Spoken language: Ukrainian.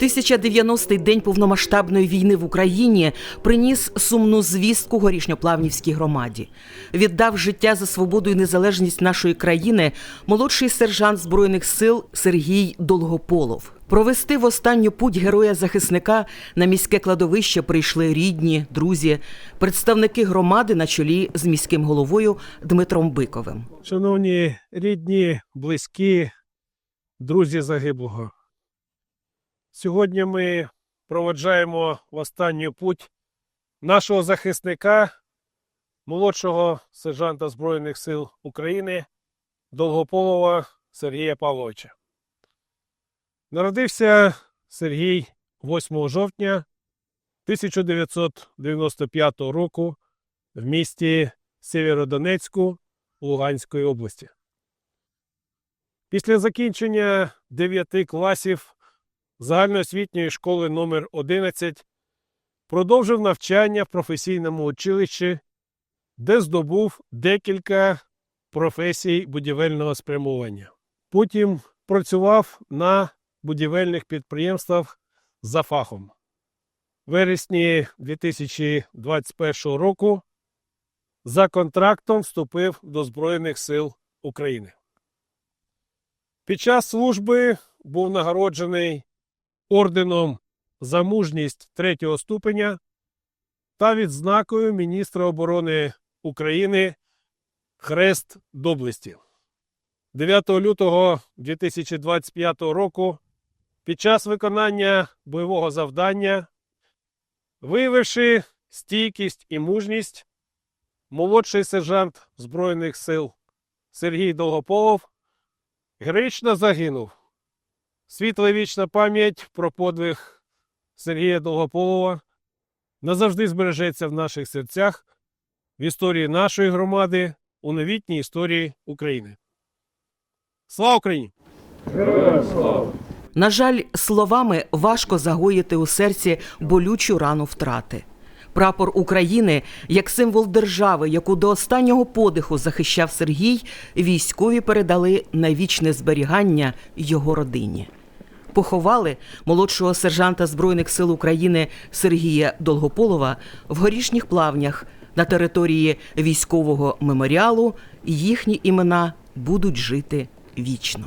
1090-й день повномасштабної війни в Україні приніс сумну звістку горішньоплавнівській громаді. Віддав життя за свободу і незалежність нашої країни молодший сержант збройних сил Сергій Долгополов. Провести в останню путь героя-захисника на міське кладовище прийшли рідні, друзі, представники громади на чолі з міським головою Дмитром Биковим. Шановні рідні, близькі, друзі загиблого. Сьогодні ми проводжаємо в останню путь нашого захисника, молодшого сержанта Збройних сил України Довгополова Сергія Павловича. Народився Сергій 8 жовтня 1995 року в місті Сєвєродонецьку Луганської області. Після закінчення 9 класів загальноосвітньої школи номер 11 продовжив навчання в професійному училищі, де здобув декілька професій будівельного спрямування. Потім працював на будівельних підприємствах за фахом. В вересні 2021 року за контрактом вступив до Збройних сил України. Під час служби був нагороджений орденом за мужність третього ступеня та відзнакою міністра оборони України Хрест Доблесті. 9 лютого 2025 року під час виконання бойового завдання, виявивши стійкість і мужність, молодший сержант Збройних сил Сергій Довгополов героїчно загинув. Світла вічна пам'ять про подвиг Сергія Довгополова назавжди збережеться в наших серцях, в історії нашої громади, у новітній історії України. Слава Україні! Героям слава! На жаль, словами важко загоїти у серці болючу рану втрати. Прапор України як символ держави, яку до останнього подиху захищав Сергій, військові передали на вічне зберігання його родині. Поховали молодшого сержанта Збройних сил України Сергія Долгополова в горішніх плавнях на території військового меморіалу. Їхні імена будуть жити вічно.